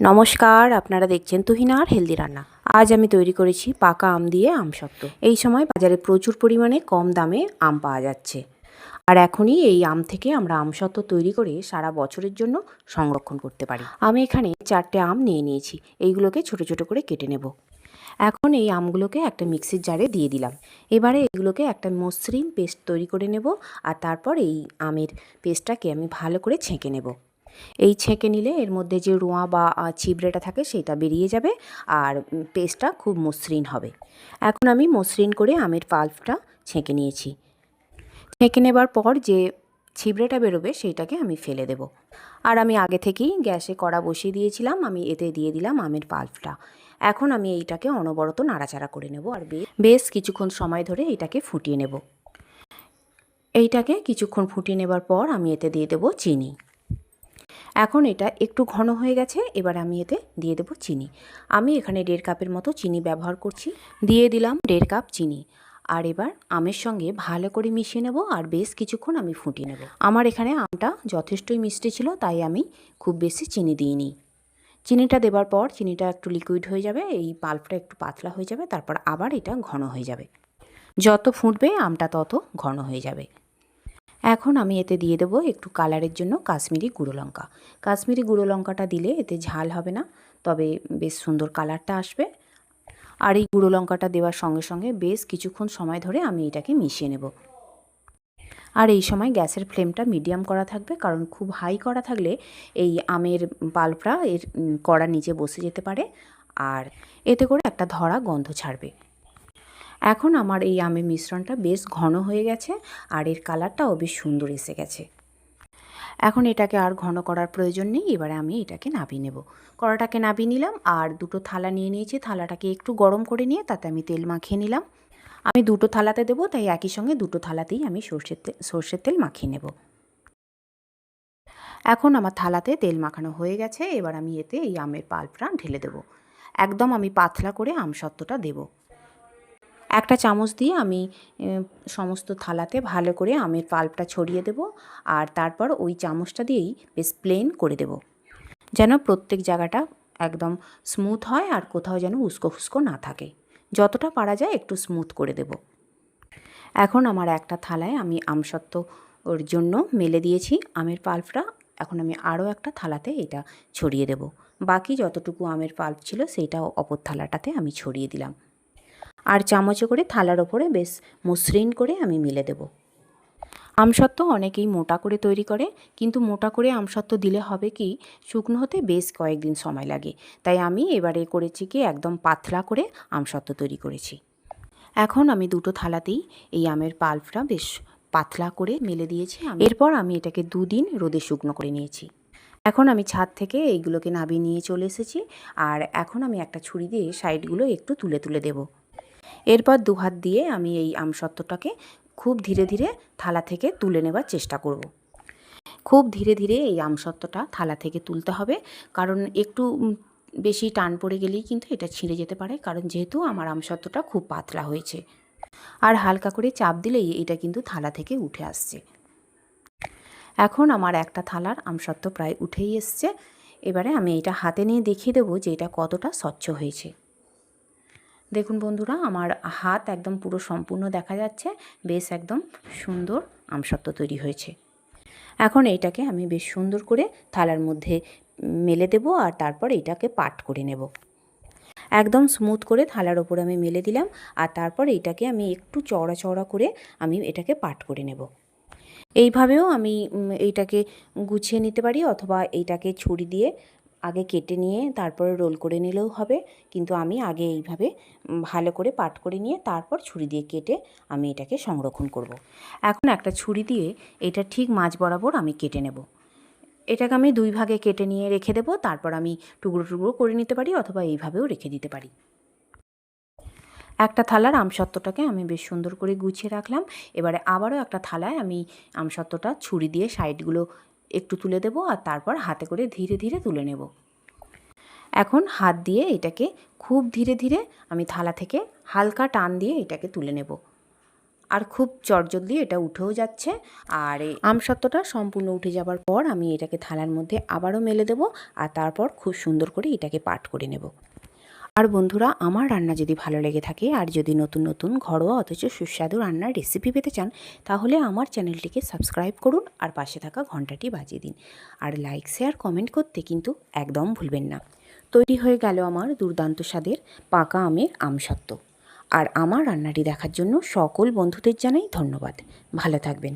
নমস্কার, আপনারা দেখছেন তুহিনার হেলদি রান্না। আজ আমি তৈরি করেছি পাকা আম দিয়ে আম আমসত্ত্ব এই সময় বাজারে প্রচুর পরিমাণে কম দামে আম পাওয়া যাচ্ছে। আর এখনই এই আম থেকে আমরা আমসত্ত্ব তৈরি করে সারা বছরের জন্য সংরক্ষণ করতে পারি। আমি এখানে চারটে আম নিয়ে নিয়েছি। এইগুলোকে ছোট ছোট করে কেটে নেব। এখন এই আমগুলোকে একটা মিক্সির জারে দিয়ে দিলাম। এবারে এগুলোকে একটা মসৃণ পেস্ট তৈরি করে নেব। আর তারপর এই আমের পেস্টটাকে আমি ভালো করে ছেঁকে নেব। এই ছেঁকে নিলে এর মধ্যে যে রোঁয়া বা ছিবড়েটা থাকে সেটা বেরিয়ে যাবে আর পেস্টটা খুব মসৃণ হবে। এখন আমি মসৃণ করে আমের পাল্পটা ছেঁকে নিয়েছি। ছেঁকে নেবার পর যে ছিবড়েটা বেরোবে সেইটাকে আমি ফেলে দেব। আর আমি আগে থেকেই গ্যাসে কড়া বসিয়ে দিয়েছিলাম, আমি এতে দিয়ে দিলাম আমের পাল্পটা। এখন আমি এইটাকে অনবরত নাড়াচাড়া করে নেব আর বেশ কিছুক্ষণ সময় ধরে এইটাকে ফুটিয়ে নেব। এইটাকে কিছুক্ষণ ফুটিয়ে নেবার পর আমি এতে দিয়ে দেবো চিনি। এখন এটা একটু ঘন হয়ে গেছে, এবার আমি এতে দিয়ে দেবো চিনি। আমি এখানে দেড় কাপের মতো চিনি ব্যবহার করছি। দিয়ে দিলাম দেড় কাপ চিনি। আর এবার আমের সঙ্গে ভালো করে মিশিয়ে নেব আর বেশ কিছুক্ষণ আমি ফুটিয়ে নেব। আমার এখানে আমটা যথেষ্টই মিষ্টি ছিল, তাই আমি খুব বেশি চিনি দিইনি। চিনিটা দেবার পর চিনিটা একটু লিকুইড হয়ে যাবে, এই পাল্পটা একটু পাতলা হয়ে যাবে, তারপর আবার এটা ঘন হয়ে যাবে। যত ফুটবে আমটা তত ঘন হয়ে যাবে। এখন আমি এতে দিয়ে দেবো একটু কালারের জন্য কাশ্মীরি গুঁড়ো লঙ্কা। কাশ্মীরি গুঁড়ো লঙ্কাটা দিলে এতে ঝাল হবে না, তবে বেশ সুন্দর কালারটা আসবে। আর এই গুঁড়ো লঙ্কাটা দেওয়ার সঙ্গে সঙ্গে বেশ কিছুক্ষণ সময় ধরে আমি এটাকে মিশিয়ে নেব। আর এই সময় গ্যাসের ফ্লেমটা মিডিয়াম করা থাকবে, কারণ খুব হাই করা থাকলে এই আমের পাল্পটা এর কড়ার নিচে বসে যেতে পারে। আর এতে করে একটা ধরা গন্ধ ছাড়বে। এখন আমার এই আমের মিশ্রণটা বেশ ঘন হয়ে গেছে আর এর কালারটাও বেশ সুন্দর এসে গেছে। এখন এটাকে আর ঘন করার প্রয়োজন নেই, এবারে আমি এটাকে নাবিয়ে নেব। কড়াটাকে নাবিয়ে নিলাম আর দুটো থালা নিয়ে নিয়েছি। থালাটাকে একটু গরম করে নিয়ে তাতে আমি তেল মাখিয়ে নিলাম। আমি দুটো থালাতে দেবো, তাই একই সঙ্গে দুটো থালাতেই আমি সর্ষের তেল সর্ষের তেল মাখিয়ে নেব। এখন আমার থালাতে তেল মাখানো হয়ে গেছে, এবার আমি এতে এই আমের পাল্পটা ঢেলে দেবো। একদম আমি পাতলা করে আমসত্ত্বটা দেবো। একটা চামচ দিয়ে আমি সমস্ত থালাতে ভালো করে আমের পাল্পটা ছড়িয়ে দেব আর তারপর ওই চামচটা দিয়েই বেশ প্লেন করে দেব। যেন প্রত্যেক জায়গাটা একদম স্মুথ হয় আর কোথাও যেন উস্কো ফুস্কো না থাকে। যতটা পারা যায় একটু স্মুথ করে দেব। এখন আমার একটা থালায় আমি আমসত্ত্ব ওর জন্য মেলে দিয়েছি আমের পাল্পটা। এখন আমি আরও একটা থালাতে এটা ছড়িয়ে দেব। বাকি যতটুকু আমের পাল্প ছিল সেইটাও অপর থালাটাতে আমি ছড়িয়ে দিলাম। আর চামচে করে থালার ওপরে বেশ মসৃণ করে আমি মিলে দেব। আমসত্ত্ব অনেকেই মোটা করে তৈরি করে, কিন্তু মোটা করে আমসত্ত্ব দিলে হবে কি, শুকনো হতে বেশ কয়েকদিন সময় লাগে। তাই আমি এবারে করেছি কি, একদম পাতলা করে আমসত্ত্ব তৈরি করেছি। এখন আমি দুটো থালাতেই এই আমের পাল্পটা বেশ পাতলা করে মেলে দিয়েছি এরপর আমি এটাকে দুদিন রোদে শুকনো করে নিয়েছি। এখন আমি ছাদ থেকে এইগুলোকে নাবিয়ে নিয়ে চলে এসেছি, আর এখন আমি একটা ছুরি দিয়ে সাইডগুলো একটু তুলে তুলে দেবো। এরপর দু হাত দিয়ে আমি এই আমসত্ত্বটাকে খুব ধীরে ধীরে থালা থেকে তুলে নেবার চেষ্টা করব। খুব ধীরে ধীরে এই আমসত্ত্বটা থালা থেকে তুলতে হবে, কারণ একটু বেশি টান পড়ে গেলেই কিন্তু এটা ছিঁড়ে যেতে পারে, কারণ যেহেতু আমার আমসত্ত্বটা খুব পাতলা হয়েছে। আর হালকা করে চাপ দিলেই এটা কিন্তু থালা থেকে উঠে আসছে। এখন আমার একটা থালার আমসত্ত্ব প্রায় উঠেই এসছে। এবারে আমি এটা হাতে নিয়ে দেখিয়ে দেবো যে এটা কতটা স্বচ্ছ হয়েছে। দেখুন বন্ধুরা, আমার হাত একদম পুরো সম্পূর্ণ দেখা যাচ্ছে, বেশ একদম সুন্দর আমসত্ত্ব তৈরি হয়েছে। এখন এইটাকে আমি বেশ সুন্দর করে থালার মধ্যে মেলে দেব আর তারপর এইটাকে পাট করে নেব। একদম স্মুথ করে থালার ওপরে আমি মেলে দিলাম আর তারপর এইটাকে আমি একটু চওড়া চওড়া করে আমি এটাকে পাট করে নেব। এইভাবেও আমি এইটাকে গুছিয়ে নিতে পারি অথবা এইটাকে ছুরি দিয়ে আগে কেটে নিয়ে তারপরে রোল করে নিলেও হবে। কিন্তু আমি আগে এইভাবে ভালো করে পাট করে নিয়ে তারপর ছুরি দিয়ে কেটে আমি এটাকে সংরক্ষণ করব। এখন একটা ছুরি দিয়ে এটা ঠিক মাছ বরাবর আমি কেটে নেব। এটাকে আমি দুই ভাগে কেটে নিয়ে রেখে দেবো। তারপর আমি টুকরো টুকরো করে নিতে পারি অথবা এইভাবেও রেখে দিতে পারি। একটা থালার আমসত্ত্বটাকে আমি বেশ সুন্দর করে গুছিয়ে রাখলাম। এবারে আবারও একটা থালায় আমি আমসত্ত্বটা ছুরি দিয়ে সাইডগুলো একটু তুলে দেবো আর তারপর হাতে করে ধীরে ধীরে তুলে নেব। এখন হাত দিয়ে এটাকে খুব ধীরে ধীরে আমি থালা থেকে হালকা টান দিয়ে এটাকে তুলে নেব। আর খুব চটজলদি এটা উঠেও যাচ্ছে। আর এই আমসত্ত্বটা সম্পূর্ণ উঠে যাবার পর আমি এটাকে থালার মধ্যে আবারও মেলে দেবো আর তারপর খুব সুন্দর করে এটাকে পাট করে নেব। আর বন্ধুরা, আমার রান্না যদি ভালো লেগে থাকে আর যদি নতুন নতুন ঘরোয়া অথচ সুস্বাদু রান্নার রেসিপি পেতে চান, তাহলে আমার চ্যানেলটিকে সাবস্ক্রাইব করুন আর পাশে থাকা ঘন্টাটি বাজিয়ে দিন। আর লাইক শেয়ার কমেন্ট করতে কিন্তু একদম ভুলবেন না। তৈরি হয়ে গেল আমার দুর্দান্ত স্বাদের পাকা আমের আমসত্ত্ব। আর আমার রান্নাটি দেখার জন্য সকল বন্ধুদের জানাই ধন্যবাদ। ভালো থাকবেন।